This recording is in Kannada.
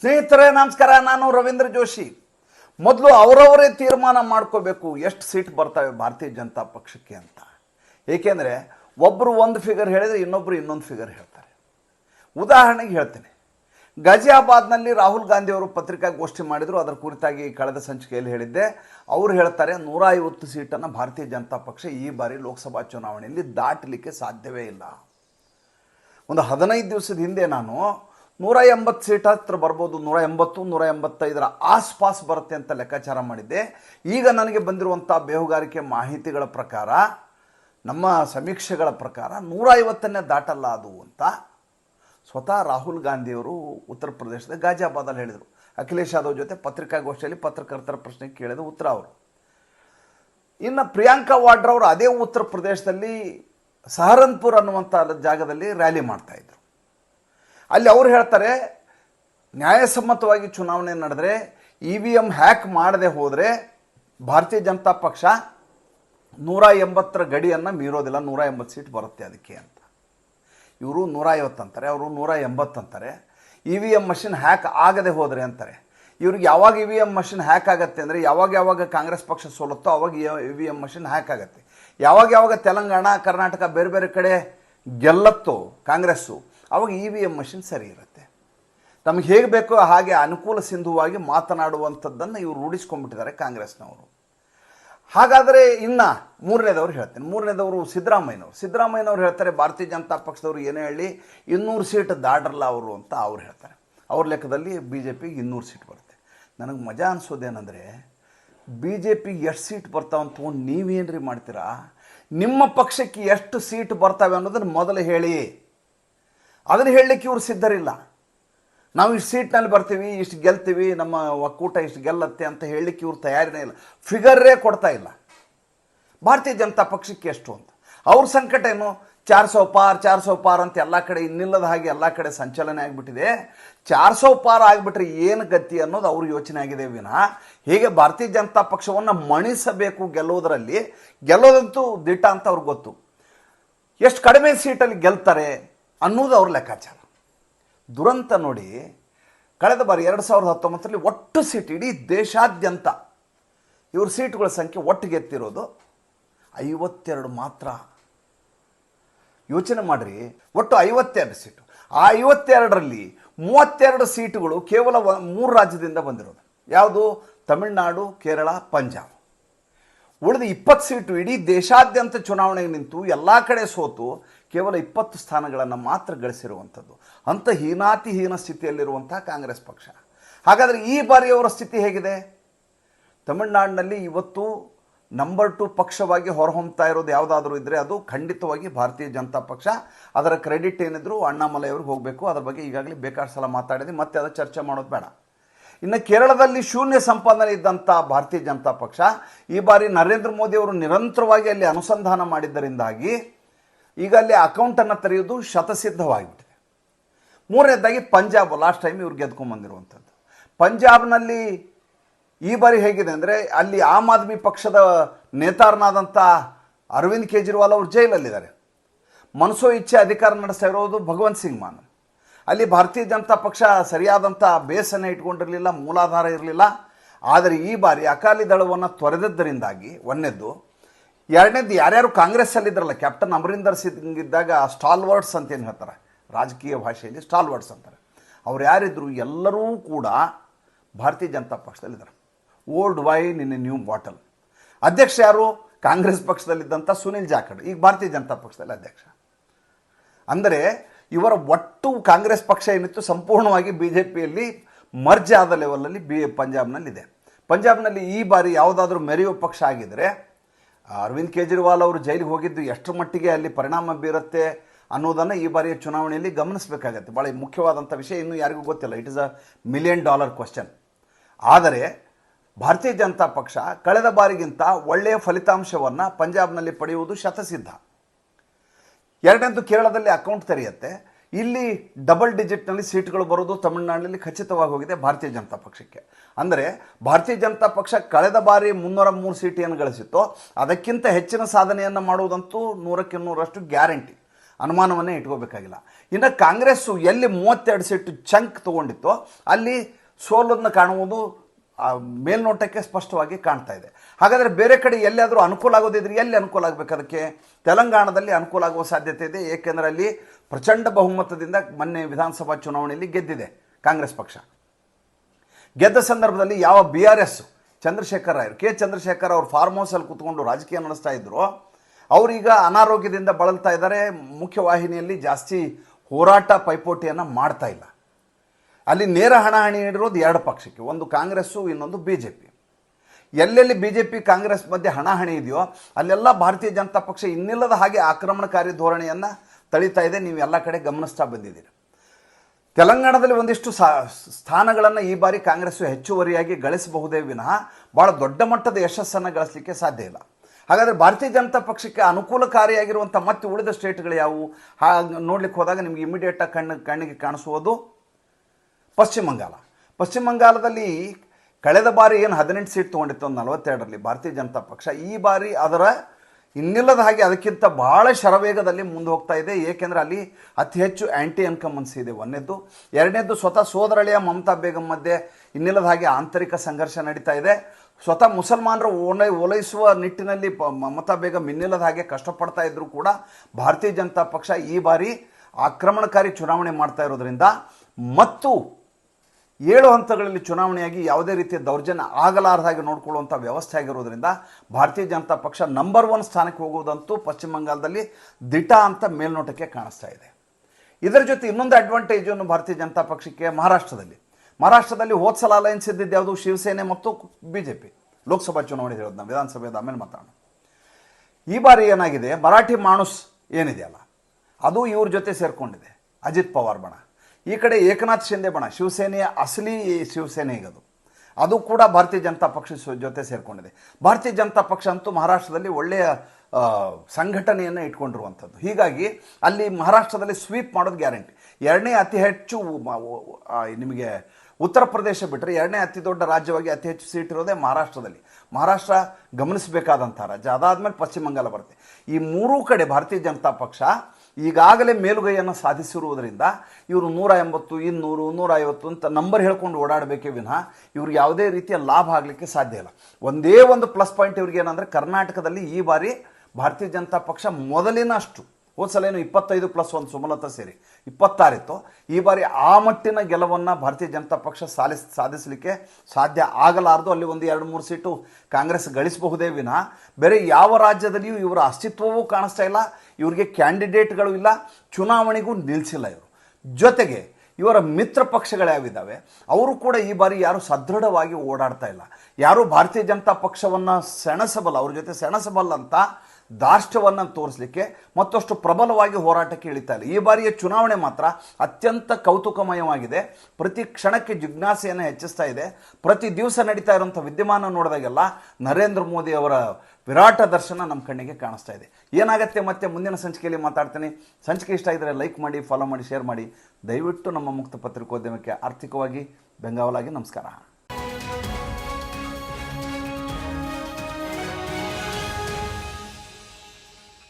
ಸ್ನೇಹಿತರೇ, ನಮಸ್ಕಾರ. ನಾನು ರವೀಂದ್ರ ಜೋಶಿ. ಮೊದಲು ಅವರವರೇ ತೀರ್ಮಾನ ಮಾಡ್ಕೋಬೇಕು. ಎಷ್ಟು ಸೀಟ್ ಬರ್ತವೆ ಭಾರತೀಯ ಜನತಾ ಪಕ್ಷಕ್ಕೆ ಅಂತ. ಏಕೆಂದರೆ ಒಬ್ಬರು ಒಂದು ಫಿಗರ್ ಹೇಳಿದರೆ ಇನ್ನೊಬ್ಬರು ಇನ್ನೊಂದು ಫಿಗರ್ ಹೇಳ್ತಾರೆ. ಉದಾಹರಣೆಗೆ ಹೇಳ್ತೇನೆ. ಗಾಜಿಯಾಬಾದ್ನಲ್ಲಿ ರಾಹುಲ್ ಗಾಂಧಿ ಅವರು ಪತ್ರಿಕಾಗೋಷ್ಠಿ ಮಾಡಿದರು. ಅದರ ಕುರಿತಾಗಿ ಕಳೆದ ಸಂಚಿಕೆಯಲ್ಲಿ ಹೇಳಿದ್ದೆ. ಅವರು ಹೇಳ್ತಾರೆ ನೂರ ಐವತ್ತು ಸೀಟನ್ನು ಭಾರತೀಯ ಜನತಾ ಪಕ್ಷ ಈ ಬಾರಿ ಲೋಕಸಭಾ ಚುನಾವಣೆಯಲ್ಲಿ ದಾಟಲಿಕ್ಕೆ ಸಾಧ್ಯವೇ ಇಲ್ಲ. ಒಂದು ಹದಿನೈದು ದಿವಸದ ಹಿಂದೆ ನಾನು ನೂರ ಎಂಬತ್ತು ಸೀಟ್ ಹತ್ರ ಬರ್ಬೋದು ನೂರ ಎಂಬತ್ತು ನೂರ ಎಂಬತ್ತೈದರ ಆಸ್ಪಾಸ್ ಬರುತ್ತೆ ಅಂತ ಲೆಕ್ಕಾಚಾರ ಮಾಡಿದ್ದೆ. ಈಗ ನನಗೆ ಬಂದಿರುವಂಥ ಬೇಹುಗಾರಿಕೆ ಮಾಹಿತಿಗಳ ಪ್ರಕಾರ, ನಮ್ಮ ಸಮೀಕ್ಷೆಗಳ ಪ್ರಕಾರ ನೂರ ಐವತ್ತನ್ನೇ ದಾಟಲ್ಲ ಅದು ಅಂತ ಸ್ವತಃ ರಾಹುಲ್ ಗಾಂಧಿಯವರು ಉತ್ತರ ಪ್ರದೇಶದ ಗಾಜಿಯಾಬಾದಲ್ಲಿ ಹೇಳಿದರು. ಅಖಿಲೇಶ್ ಯಾದವ್ ಜೊತೆ ಪತ್ರಿಕಾಗೋಷ್ಠಿಯಲ್ಲಿ ಪತ್ರಕರ್ತರ ಪ್ರಶ್ನೆ ಕೇಳಿದ ಉತ್ತರ ಅವರು. ಇನ್ನು ಪ್ರಿಯಾಂಕಾ ವಾಡ್ರಾ ಅವರು ಅದೇ ಉತ್ತರ ಪ್ರದೇಶದಲ್ಲಿ ಸಹರನ್ಪುರ್ ಅನ್ನುವಂಥ ಜಾಗದಲ್ಲಿ ರ್ಯಾಲಿ ಮಾಡ್ತಾ ಇದ್ರು. ಅಲ್ಲಿ ಅವ್ರು ಹೇಳ್ತಾರೆ, ನ್ಯಾಯಸಮ್ಮತವಾಗಿ ಚುನಾವಣೆ ನಡೆದರೆ ಇ ವಿ ಎಂ ಹ್ಯಾಕ್ ಮಾಡದೆ ಹೋದರೆ ಭಾರತೀಯ ಜನತಾ ಪಕ್ಷ ನೂರ ಎಂಬತ್ತರ ಗಡಿಯನ್ನು ಮೀರೋದಿಲ್ಲ, ನೂರ ಎಂಬತ್ತು ಸೀಟ್ ಬರುತ್ತೆ ಅದಕ್ಕೆ ಅಂತ. ಇವರು ನೂರ ಐವತ್ತು ಅಂತಾರೆ, ಅವರು ನೂರ ಎಂಬತ್ತು ಅಂತಾರೆ. E V M machine hack ಆಗದೆ ಹೋದರೆ ಅಂತಾರೆ. ಇವ್ರಿಗೆ ಯಾವಾಗ E V M machine hack ಆಗುತ್ತೆ ಅಂದರೆ ಯಾವಾಗ ಯಾವಾಗ ಕಾಂಗ್ರೆಸ್ ಪಕ್ಷ ಸೋಲುತ್ತೋ ಅವಾಗ E V M machine hack ಆಗುತ್ತೆ. ಯಾವಾಗ ಯಾವಾಗ ತೆಲಂಗಾಣ, ಕರ್ನಾಟಕ ಬೇರೆ ಬೇರೆ ಕಡೆ ಗೆಲ್ಲತ್ತೋ ಕಾಂಗ್ರೆಸ್ಸು ಅವಾಗ ಇ ವಿ ಎಂ ಮಷಿನ್ ಸರಿ ಇರುತ್ತೆ. ತಮಗೆ ಹೇಗೆ ಬೇಕೋ ಹಾಗೆ ಅನುಕೂಲ ಸಿಂಧುವಾಗಿ ಮಾತನಾಡುವಂಥದ್ದನ್ನು ಇವರು ರೂಢಿಸ್ಕೊಂಡ್ಬಿಟ್ಟಿದ್ದಾರೆ ಕಾಂಗ್ರೆಸ್ನವರು. ಹಾಗಾದರೆ ಇನ್ನು ಮೂರನೇದವ್ರು ಹೇಳ್ತೇನೆ. ಮೂರನೇದವರು ಸಿದ್ದರಾಮಯ್ಯನವರು. ಸಿದ್ದರಾಮಯ್ಯನವರು ಹೇಳ್ತಾರೆ, ಭಾರತೀಯ ಜನತಾ ಪಕ್ಷದವರು ಏನೇ ಹೇಳಿ ಇನ್ನೂರು ಸೀಟ್ ದಾಡ್ರಲ್ಲ ಅವರು ಅಂತ ಅವ್ರು ಹೇಳ್ತಾರೆ. ಅವ್ರ ಲೆಕ್ಕದಲ್ಲಿ ಬಿ ಜೆ ಪಿಗೆ ಇನ್ನೂರು ಸೀಟ್ ಬರುತ್ತೆ. ನನಗೆ ಮಜಾ ಅನಿಸೋದೇನೆಂದರೆ ಬಿ ಜೆ ಪಿಗೆ ಎಷ್ಟು ಸೀಟ್ ಬರ್ತಾವೆ ಅಂತ ತೊಗೊಂಡು ರೀ ಮಾಡ್ತೀರಾ? ನಿಮ್ಮ ಪಕ್ಷಕ್ಕೆ ಎಷ್ಟು ಸೀಟ್ ಬರ್ತಾವೆ ಅನ್ನೋದನ್ನು ಮೊದಲು ಹೇಳಿ. ಅದನ್ನು ಹೇಳಲಿಕ್ಕೆ ಇವರು ಸಿದ್ಧರಿಲ್ಲ. ನಾವು ಇಷ್ಟು ಸೀಟ್ನಲ್ಲಿ ಬರ್ತೀವಿ, ಇಷ್ಟು ಗೆಲ್ತೀವಿ, ನಮ್ಮ ಒಕ್ಕೂಟ ಇಷ್ಟು ಗೆಲ್ಲತ್ತೆ ಅಂತ ಹೇಳಲಿಕ್ಕೆ ಇವ್ರು ತಯಾರಿನೇ ಇಲ್ಲ. ಫಿಗರೇ ಕೊಡ್ತಾ ಇಲ್ಲ. ಭಾರತೀಯ ಜನತಾ ಪಕ್ಷಕ್ಕೆ ಎಷ್ಟು ಅಂತ. ಅವ್ರ ಸಂಕಟ ಏನು? ಚಾರ್ ಸೌ ಪಾರ್, ಚಾರ್ ಸೌ ಪಾರ್ ಅಂತ ಎಲ್ಲ ಕಡೆ ಇನ್ನಿಲ್ಲದ ಹಾಗೆ ಎಲ್ಲ ಕಡೆ ಸಂಚಲನೆ ಆಗಿಬಿಟ್ಟಿದೆ. ಚಾರ್ ಸೌ ಪಾರ್ ಆಗಿಬಿಟ್ರೆ ಏನು ಗತಿ ಅನ್ನೋದು ಅವ್ರ ಯೋಚನೆ ಆಗಿದೆ ವಿನ. ಹೀಗೆ ಭಾರತೀಯ ಜನತಾ ಪಕ್ಷವನ್ನು ಮಣಿಸಬೇಕು ಗೆಲ್ಲೋದರಲ್ಲಿ ಗೆಲ್ಲೋದಂತೂ ದಿಟ್ಟ ಅಂತ ಅವ್ರಿಗೆ ಗೊತ್ತು. ಎಷ್ಟು ಕಡಿಮೆ ಸೀಟಲ್ಲಿ ಗೆಲ್ತಾರೆ? ಅನ್ನೋದು ಅವ್ರ ಲೆಕ್ಕಾಚಾರ. ದುರಂತ ನೋಡಿ ಕಳೆದ ಬಾರಿ ಎರಡು ಸಾವಿರದ ಹತ್ತೊಂಬತ್ತರಲ್ಲಿ ಒಟ್ಟು ಸೀಟ್ ಇಡೀ ದೇಶಾದ್ಯಂತ ಇವ್ರ ಸೀಟ್ಗಳ ಸಂಖ್ಯೆ ಒಟ್ಟಿಗೆ ಎತ್ತಿರೋದು ಐವತ್ತೆರಡು ಮಾತ್ರ. ಯೋಚನೆ ಮಾಡಿರಿ, ಒಟ್ಟು ಐವತ್ತೆರಡು ಸೀಟು. ಆ ಐವತ್ತೆರಡರಲ್ಲಿ ಮೂವತ್ತೆರಡು ಸೀಟುಗಳು ಕೇವಲ ಮೂರು ರಾಜ್ಯದಿಂದ ಬಂದಿರೋದು. ಯಾವುದು? ತಮಿಳುನಾಡು, ಕೇರಳ, ಪಂಜಾಬ್. ಉಳಿದ ಇಪ್ಪತ್ತು ಸೀಟು ಇಡೀ ದೇಶಾದ್ಯಂತ ಚುನಾವಣೆಗೆ ನಿಂತು ಎಲ್ಲ ಕಡೆ ಸೋತು ಕೇವಲ ಇಪ್ಪತ್ತು ಸ್ಥಾನಗಳನ್ನು ಮಾತ್ರ ಗಳಿಸಿರುವಂಥದ್ದು. ಅಂಥ ಹೀನಾತಿಹೀನ ಸ್ಥಿತಿಯಲ್ಲಿರುವಂಥ ಕಾಂಗ್ರೆಸ್ ಪಕ್ಷ. ಹಾಗಾದರೆ ಈ ಬಾರಿ ಅವರ ಸ್ಥಿತಿ ಹೇಗಿದೆ? ತಮಿಳುನಾಡಿನಲ್ಲಿ ಇವತ್ತು ನಂಬರ್ ಟು ಪಕ್ಷವಾಗಿ ಹೊರಹೊಮ್ತಾ ಇರೋದು ಯಾವುದಾದ್ರೂ ಇದ್ದರೆ ಅದು ಖಂಡಿತವಾಗಿ ಭಾರತೀಯ ಜನತಾ ಪಕ್ಷ. ಅದರ ಕ್ರೆಡಿಟ್ ಏನಿದ್ರು ಅಣ್ಣಾಮಲೈ ಅವ್ರಿಗೆ ಹೋಗಬೇಕು. ಅದರ ಬಗ್ಗೆ ಈಗಾಗಲೇ ಬೇಕಾದ ಸಲ ಮಾತಾಡಿದೆ ಮತ್ತೆ ಅದು ಚರ್ಚೆ ಮಾಡೋದು ಬೇಡ. ಇನ್ನು ಕೇರಳದಲ್ಲಿ ಶೂನ್ಯ ಸಂಪಾದನೆ ಇದ್ದಂಥ ಭಾರತೀಯ ಜನತಾ ಪಕ್ಷ ಈ ಬಾರಿ ನರೇಂದ್ರ ಮೋದಿ ಅವರು ನಿರಂತರವಾಗಿ ಅಲ್ಲಿ ಅನುಸಂಧಾನ ಮಾಡಿದ್ದರಿಂದಾಗಿ ಈಗ ಅಲ್ಲಿ ಅಕೌಂಟನ್ನು ತೆರೆಯುವುದು ಶತಸಿದ್ಧವಾಗಿಬಿಟ್ಟಿದೆ ಮೂರನೇದಾಗಿ ಪಂಜಾಬ್ ಲಾಸ್ಟ್ ಟೈಮ್ ಇವ್ರು ಗೆದ್ಕೊಂಬಂದಿರುವಂಥದ್ದು ಪಂಜಾಬ್ನಲ್ಲಿ ಈ ಬಾರಿ ಹೇಗಿದೆ ಅಂದರೆ ಅಲ್ಲಿ ಆಮ್ ಆದ್ಮಿ ಪಕ್ಷದ ನೇತಾರನಾದಂಥ ಅರವಿಂದ್ ಕೇಜ್ರಿವಾಲ್ ಅವರು ಜೈಲಲ್ಲಿದ್ದಾರೆ. ಮನಸೋ ಇಚ್ಛೆ ಅಧಿಕಾರ ನಡೆಸ್ತಾ ಇರೋದು ಭಗವಂತ್ ಸಿಂಗ್ ಮಾನ್ ಅಲ್ಲಿ ಭಾರತೀಯ ಜನತಾ ಪಕ್ಷ ಸರಿಯಾದಂಥ ಬೇಸನ್ನು ಇಟ್ಕೊಂಡಿರಲಿಲ್ಲ, ಮೂಲಾಧಾರ ಇರಲಿಲ್ಲ. ಆದರೆ ಈ ಬಾರಿ ಅಕಾಲಿ ದಳವನ್ನು ತೊರೆದದ್ದರಿಂದಾಗಿ ಒಂದನೇದ್ದು ಎರಡನೇದು ಯಾರ್ಯಾರು ಕಾಂಗ್ರೆಸ್ಸಲ್ಲಿದ್ದರಲ್ಲ ಕ್ಯಾಪ್ಟನ್ ಅಮರಿಂದರ್ ಸಿಂಗ್ ಇದ್ದಾಗ ಸ್ಟಾಲ್ ವರ್ಡ್ಸ್ ಅಂತ ಏನು ಹೇಳ್ತಾರೆ, ರಾಜಕೀಯ ಭಾಷೆಯಲ್ಲಿ ಸ್ಟಾಲ್ ವರ್ಡ್ಸ್ ಅಂತಾರೆ. ಅವ್ರು ಯಾರಿದ್ರು ಎಲ್ಲರೂ ಕೂಡ Bharatiya Janata ಪಕ್ಷದಲ್ಲಿದ್ದಾರೆ. Old wine in new bottle. ಅಧ್ಯಕ್ಷ ಯಾರು? ಕಾಂಗ್ರೆಸ್ ಪಕ್ಷದಲ್ಲಿದ್ದಂಥ ಸುನಿಲ್ ಜಾಖಡ್, ಈಗ ಭಾರತೀಯ ಜನತಾ ಪಕ್ಷದಲ್ಲಿ ಅಧ್ಯಕ್ಷ. ಅಂದರೆ ಇವರ ಒಟ್ಟು ಕಾಂಗ್ರೆಸ್ ಪಕ್ಷ ಏನಿತ್ತು ಸಂಪೂರ್ಣವಾಗಿ ಬಿ ಜೆ ಪಿಯಲ್ಲಿ ಮರ್ಜ್ ಆದ ಲೆವೆಲಲ್ಲಿ ಬಿ ಪಂಜಾಬ್ನಲ್ಲಿದೆ. ಪಂಜಾಬ್ನಲ್ಲಿ ಈ ಬಾರಿ ಯಾವುದಾದ್ರೂ ಮೆರೆಯುವ ಪಕ್ಷ ಆಗಿದ್ದರೆ ಅರವಿಂದ್ ಕೇಜ್ರಿವಾಲ್ ಅವರು ಜೈಲಿಗೆ ಹೋಗಿದ್ದು ಎಷ್ಟರ ಮಟ್ಟಿಗೆ ಅಲ್ಲಿ ಪರಿಣಾಮ ಬೀರುತ್ತೆ ಅನ್ನೋದನ್ನು ಈ ಬಾರಿಯ ಚುನಾವಣೆಯಲ್ಲಿ ಗಮನಿಸಬೇಕಾಗತ್ತೆ. ಭಾಳ ಮುಖ್ಯವಾದಂಥ ವಿಷಯ ಇನ್ನೂ ಯಾರಿಗೂ ಗೊತ್ತಿಲ್ಲ. It is a million dollar question ಆದರೆ, ಭಾರತೀಯ ಜನತಾ ಪಕ್ಷ ಕಳೆದ ಬಾರಿಗಿಂತ ಒಳ್ಳೆಯ ಫಲಿತಾಂಶವನ್ನು ಪಂಜಾಬ್ನಲ್ಲಿ ಪಡೆಯುವುದು ಶತಸಿದ್ಧ. ಎರಡನೇದು ಕೇರಳದಲ್ಲಿ ಅಕೌಂಟ್ ತೆರೆಯುತ್ತೆ. ಇಲ್ಲಿ ಡಬಲ್ ಡಿಜಿಟ್ನಲ್ಲಿ ಸೀಟ್ಗಳು ಬರೋದು ತಮಿಳುನಾಡಿನಲ್ಲಿ ಖಚಿತವಾಗಿ ಹೋಗಿದೆ ಭಾರತೀಯ ಜನತಾ ಪಕ್ಷಕ್ಕೆ. ಅಂದರೆ ಭಾರತೀಯ ಜನತಾ ಪಕ್ಷ ಕಳೆದ ಬಾರಿ ಮುನ್ನೂರ ಮೂರು ಸೀಟಿಯನ್ನು ಗಳಿಸಿತ್ತೋ. ಅದಕ್ಕಿಂತ ಹೆಚ್ಚಿನ ಸಾಧನೆಯನ್ನು ಮಾಡುವುದಂತೂ ನೂರಕ್ಕೆ ನೂರಷ್ಟು ಗ್ಯಾರಂಟಿ. ಅನುಮಾನವನ್ನೇ ಇಟ್ಕೋಬೇಕಾಗಿಲ್ಲ. ಇನ್ನು ಕಾಂಗ್ರೆಸ್ಸು ಎಲ್ಲಿ ಮೂವತ್ತೆರಡು ಸೀಟು ಚಂಕ್ ತೊಗೊಂಡಿತ್ತೋ ಅಲ್ಲಿ ಸೋಲನ್ನು ಕಾಣುವುದು ಮೇಲ್ನೋಟಕ್ಕೆ ಸ್ಪಷ್ಟವಾಗಿ ಕಾಣ್ತಾ ಇದೆ. ಹಾಗಾದರೆ ಬೇರೆ ಕಡೆ ಎಲ್ಲಿಯಾದರೂ ಅನುಕೂಲ ಆಗೋದಿದ್ರೆ ಎಲ್ಲಿ ಅನುಕೂಲ ಆಗಬೇಕು ಅದಕ್ಕೆ? ತೆಲಂಗಾಣದಲ್ಲಿ ಅನುಕೂಲ ಆಗುವ ಸಾಧ್ಯತೆ ಇದೆ, ಏಕೆಂದರೆ ಅಲ್ಲಿ ಪ್ರಚಂಡ ಬಹುಮತದಿಂದ ಮೊನ್ನೆ ವಿಧಾನಸಭಾ ಚುನಾವಣೆಯಲ್ಲಿ ಗೆದ್ದಿದೆ ಕಾಂಗ್ರೆಸ್ ಪಕ್ಷ. ಗೆದ್ದ ಸಂದರ್ಭದಲ್ಲಿ ಯಾವ ಬಿ ಆರ್ ಎಸ್ ಚಂದ್ರಶೇಖರ್ ರಾಯರು ಕೆ ಚಂದ್ರಶೇಖರ್ ಅವರು ಫಾರ್ಮ್ ಹೌಸಲ್ಲಿ ಕೂತ್ಕೊಂಡು ರಾಜಕೀಯ ನಡೆಸ್ತಾ ಇದ್ರು, ಅವರೀಗ ಅನಾರೋಗ್ಯದಿಂದ ಬಳಲ್ತಾ ಇದ್ದಾರೆ, ಮುಖ್ಯವಾಹಿನಿಯಲ್ಲಿ ಜಾಸ್ತಿ ಹೋರಾಟ ಪೈಪೋಟಿಯನ್ನು ಮಾಡ್ತಾ ಇಲ್ಲ. ಅಲ್ಲಿ ನೇರ ಹಣಾಹಣಿ ನೀಡಿರೋದು ಎರಡು ಪಕ್ಷಕ್ಕೆ, ಒಂದು ಕಾಂಗ್ರೆಸ್ಸು, ಇನ್ನೊಂದು ಬಿ ಜೆ ಪಿ ಎಲ್ಲೆಲ್ಲಿ ಬಿ ಜೆ ಪಿ ಕಾಂಗ್ರೆಸ್ ಮಧ್ಯೆ ಹಣಾಹಣಿ ಇದೆಯೋ ಅಲ್ಲೆಲ್ಲ ಭಾರತೀಯ ಜನತಾ ಪಕ್ಷ ಇನ್ನಿಲ್ಲದ ಹಾಗೆ ಆಕ್ರಮಣಕಾರಿ ಧೋರಣೆಯನ್ನು ತಳಿತಾ ಇದೆ, ನೀವು ಎಲ್ಲ ಕಡೆ ಗಮನಿಸ್ತಾ ಬಂದಿದ್ದೀರಿ. ತೆಲಂಗಾಣದಲ್ಲಿ ಒಂದಿಷ್ಟು ಸ್ಥಾನಗಳನ್ನು ಈ ಬಾರಿ ಕಾಂಗ್ರೆಸ್ ಹೆಚ್ಚುವರಿಯಾಗಿ ಗಳಿಸಬಹುದೇ ವಿನಃ ಭಾಳ ದೊಡ್ಡ ಮಟ್ಟದ ಯಶಸ್ಸನ್ನು ಗಳಿಸಲಿಕ್ಕೆ ಸಾಧ್ಯ ಇಲ್ಲ. ಹಾಗಾದರೆ ಭಾರತೀಯ ಜನತಾ ಪಕ್ಷಕ್ಕೆ ಅನುಕೂಲಕಾರಿಯಾಗಿರುವಂಥ ಮತ್ತೆ ಉಳಿದ ಸ್ಟೇಟ್ಗಳು ಯಾವುವು? ಹಾಗೆ ನೋಡ್ಲಿಕ್ಕೆ ಹೋದಾಗ ನಿಮಗೆ ಇಮಿಡಿಯೇಟಾಗಿ ಕಣ್ಣು, ಕಣ್ಣಿಗೆ ಕಾಣಿಸುವುದು ಪಶ್ಚಿಮ ಬಂಗಾಲ ಪಶ್ಚಿಮ ಬಂಗಾಲದಲ್ಲಿ ಕಳೆದ ಬಾರಿ ಏನು ಹದಿನೆಂಟು ಸೀಟ್ ತೊಗೊಂಡಿತ್ತು, ಒಂದು ನಲವತ್ತೆರಡರಲ್ಲಿ ಭಾರತೀಯ ಜನತಾ ಪಕ್ಷ. ಈ ಬಾರಿ ಅದರ ಇನ್ನಿಲ್ಲದ ಹಾಗೆ ಅದಕ್ಕಿಂತ ಭಾಳ ಶರವೇಗದಲ್ಲಿ ಮುಂದೆ ಹೋಗ್ತಾ ಇದೆ. ಏಕೆಂದರೆ ಅಲ್ಲಿ ಅತಿ ಹೆಚ್ಚು ಆ್ಯಂಟಿ ಅನ್ಕಮನ್ಸ್ ಇದೆ ಒಂದನೇದ್ದು ಎರಡನೇದ್ದು ಸ್ವತಃ ಸೋದರಳಿಯ ಮಮತಾ ಬೇಗಂ ಮಧ್ಯೆ ಇನ್ನಿಲ್ಲದ ಹಾಗೆ ಆಂತರಿಕ ಸಂಘರ್ಷ ನಡೀತಾ ಇದೆ. ಸ್ವತಃ ಮುಸಲ್ಮಾನರು ಓಲೈ ಓಲೈಸುವ ನಿಟ್ಟಿನಲ್ಲಿ ಮಮತಾ ಬೇಗಂ ಇನ್ನಿಲ್ಲದ ಹಾಗೆ ಕಷ್ಟಪಡ್ತಾ ಇದ್ದರೂ ಕೂಡ ಭಾರತೀಯ ಜನತಾ ಪಕ್ಷ ಈ ಬಾರಿ ಆಕ್ರಮಣಕಾರಿ ಚುನಾವಣೆ ಮಾಡ್ತಾ ಇರೋದ್ರಿಂದ ಮತ್ತು ಏಳು ಹಂತಗಳಲ್ಲಿ ಚುನಾವಣೆಯಾಗಿ ಯಾವುದೇ ರೀತಿಯ ದೌರ್ಜನ್ಯ ಆಗಲಾರದ ಹಾಗೆ ನೋಡಿಕೊಳ್ಳುವಂಥ ವ್ಯವಸ್ಥೆ ಆಗಿರೋದ್ರಿಂದ ಭಾರತೀಯ ಜನತಾ ಪಕ್ಷ ನಂಬರ್ ಒನ್ ಸ್ಥಾನಕ್ಕೆ ಹೋಗುವುದಂತೂ ಪಶ್ಚಿಮ ಬಂಗಾಳದಲ್ಲಿ ದಿಟ ಅಂತ ಮೇಲ್ನೋಟಕ್ಕೆ ಕಾಣಿಸ್ತಾ ಇದೆ. ಇದರ ಜೊತೆ ಇನ್ನೊಂದು ಅಡ್ವಾಂಟೇಜನ್ನು ಭಾರತೀಯ ಜನತಾ ಪಕ್ಷಕ್ಕೆ ಮಹಾರಾಷ್ಟ್ರದಲ್ಲಿ. ಮಹಾರಾಷ್ಟ್ರದಲ್ಲಿ ಹೋದ ಸಲ ಅಲಯನ್ಸ್ ಇದ್ದಿದ್ದು ಯಾವುದು? ಶಿವಸೇನೆ ಮತ್ತು ಬಿ ಜೆ ಪಿ ಲೋಕಸಭಾ ಚುನಾವಣೆ ಹೇಳೋದು ನಾವು ವಿಧಾನಸಭೆದ ಆಮೇಲೆ ಮಾತಾಡೋಣ. ಈ ಬಾರಿ ಏನಾಗಿದೆ? ಮರಾಠಿ ಮಾಣುಸ್ ಏನಿದೆಯಲ್ಲ, ಅದು ಇವ್ರ ಜೊತೆ ಸೇರಿಕೊಂಡಿದೆ. ಅಜಿತ್ ಪವಾರ್ ಬಣ. ಈ ಕಡೆ ಏಕನಾಥ್ ಶಿಂದೆ ಬಣ, ಶಿವಸೇನೆಯ ಅಸಲಿ ಶಿವಸೇನೆ ಈಗದು. ಅದು ಕೂಡ ಭಾರತೀಯ ಜನತಾ ಪಕ್ಷ ಜೊತೆ ಸೇರಿಕೊಂಡಿದೆ. ಭಾರತೀಯ ಜನತಾ ಪಕ್ಷ ಅಂತೂ ಮಹಾರಾಷ್ಟ್ರದಲ್ಲಿ ಒಳ್ಳೆಯ ಸಂಘಟನೆಯನ್ನು ಇಟ್ಕೊಂಡಿರುವಂಥದ್ದು. ಹೀಗಾಗಿ ಅಲ್ಲಿ ಮಹಾರಾಷ್ಟ್ರದಲ್ಲಿ ಸ್ವೀಪ್ ಮಾಡೋದು ಗ್ಯಾರಂಟಿ. ಎರಡನೇ ಅತಿ ಹೆಚ್ಚು ನಿಮಗೆ ಉತ್ತರ ಪ್ರದೇಶ ಬಿಟ್ಟರೆ ಎರಡನೇ ಅತಿ ದೊಡ್ಡ ರಾಜ್ಯವಾಗಿ ಅತಿ ಹೆಚ್ಚು ಸೀಟ್ ಇರೋದೇ ಮಹಾರಾಷ್ಟ್ರದಲ್ಲಿ. ಮಹಾರಾಷ್ಟ್ರ ಗಮನಿಸಬೇಕಾದಂಥ ರಾಜ್ಯ. ಅದಾದಮೇಲೆ ಪಶ್ಚಿಮ ಬಂಗಾಳ ಬರುತ್ತೆ. ಈ ಮೂರೂ ಕಡೆ ಭಾರತೀಯ ಜನತಾ ಪಕ್ಷ ಈಗಾಗಲೇ ಮೇಲುಗೈಯನ್ನು ಸಾಧಿಸಿರುವುದರಿಂದ ಇವರು ನೂರ ಎಂಬತ್ತು, ಇನ್ನೂರು ನೂರ ಐವತ್ತು ಅಂತ ನಂಬರ್ ಹೇಳ್ಕೊಂಡು ಓಡಾಡಬೇಕೇ ವಿನಃ ಇವ್ರಿಗೆ ಯಾವುದೇ ರೀತಿಯ ಲಾಭ ಆಗಲಿಕ್ಕೆ ಸಾಧ್ಯ ಇಲ್ಲ. ಒಂದೇ ಒಂದು ಪ್ಲಸ್ ಪಾಯಿಂಟ್ ಇವ್ರಿಗೆ ಏನಂದರೆ ಕರ್ನಾಟಕದಲ್ಲಿ ಈ ಬಾರಿ ಭಾರತೀಯ ಜನತಾ ಪಕ್ಷ ಮೊದಲಿನಷ್ಟು ಹೋದ ಸಲ ಏನು ಇಪ್ಪತ್ತೈದು ಪ್ಲಸ್ ಒಂದು ಸುಮಲತಾ ಸೇರಿ. ಇಪ್ಪತ್ತಾರಿತ್ತು. ಈ ಬಾರಿ ಆ ಮಟ್ಟಿನ ಗೆಲುವನ್ನು ಭಾರತೀಯ ಜನತಾ ಪಕ್ಷ ಸಾಲಿಸ್ ಸಾಧಿಸಲಿಕ್ಕೆ ಸಾಧ್ಯ ಆಗಲಾರದು. ಅಲ್ಲಿ ಒಂದು ಎರಡು ಮೂರು ಸೀಟು ಕಾಂಗ್ರೆಸ್ ಗಳಿಸಬಹುದೇ ವಿನಃ. ಬೇರೆ ಯಾವ ರಾಜ್ಯದಲ್ಲಿಯೂ ಇವರ ಅಸ್ತಿತ್ವವೂ ಕಾಣಿಸ್ತಾ ಇಲ್ಲ. ಇವರಿಗೆ ಕ್ಯಾಂಡಿಡೇಟ್ಗಳು ಇಲ್ಲ. ಚುನಾವಣೆಗೂ ನಿಲ್ಲಿಸಿಲ್ಲ ಇವರು. ಜೊತೆಗೆ ಇವರ ಮಿತ್ರ ಪಕ್ಷಗಳು ಯಾವಿದ್ದಾವೆ ಅವರು ಕೂಡ ಈ ಬಾರಿ ಯಾರು ಸದೃಢವಾಗಿ ಓಡಾಡ್ತಾ ಇಲ್ಲ. ಯಾರು ಭಾರತೀಯ ಜನತಾ ಪಕ್ಷವನ್ನು ಸೆಣಸಬಲ್ಲ, ಅವ್ರ ಜೊತೆ ಸೆಣಸಬಲ್ಲ ಅಂತ ದಾರ್ಷ್ಟ್ಯವನ್ನು ತೋರಿಸಲಿಕ್ಕೆ ಮತ್ತಷ್ಟು ಪ್ರಬಲವಾಗಿ ಹೋರಾಟಕ್ಕೆ ಇಳಿತಾ ಇಲ್ಲ. ಈ ಬಾರಿಯ ಚುನಾವಣೆ ಮಾತ್ರ ಅತ್ಯಂತ ಕೌತುಕಮಯವಾಗಿದೆ. ಪ್ರತಿ ಕ್ಷಣಕ್ಕೆ ಜಿಜ್ಞಾಸೆಯನ್ನು ಹೆಚ್ಚಿಸ್ತಾ ಇದೆ. ಪ್ರತಿ ದಿವಸ ನಡೀತಾ ಇರುವಂಥ ವಿದ್ಯಮಾನ ನೋಡಿದಾಗೆಲ್ಲ ನರೇಂದ್ರ ಮೋದಿ ಅವರ ವಿರಾಟ ದರ್ಶನ ನಮ್ಮ ಕಣ್ಣಿಗೆ ಕಾಣಿಸ್ತಾ ಇದೆ. ಏನಾಗುತ್ತೆ ಮತ್ತೆ ಮುಂದಿನ ಸಂಚಿಕೆಯಲ್ಲಿ ಮಾತಾಡ್ತೀನಿ. ಸಂಚಿಕೆ ಇಷ್ಟ ಇದ್ದರೆ ಲೈಕ್ ಮಾಡಿ, ಫಾಲೋ ಮಾಡಿ, ಶೇರ್ ಮಾಡಿ. ದಯವಿಟ್ಟು ನಮ್ಮ ಮುಕ್ತ ಪತ್ರಿಕೋದ್ಯಮಕ್ಕೆ ಆರ್ಥಿಕವಾಗಿ ಬೆಂಗಾವಲಾಗಿ ನಮಸ್ಕಾರ.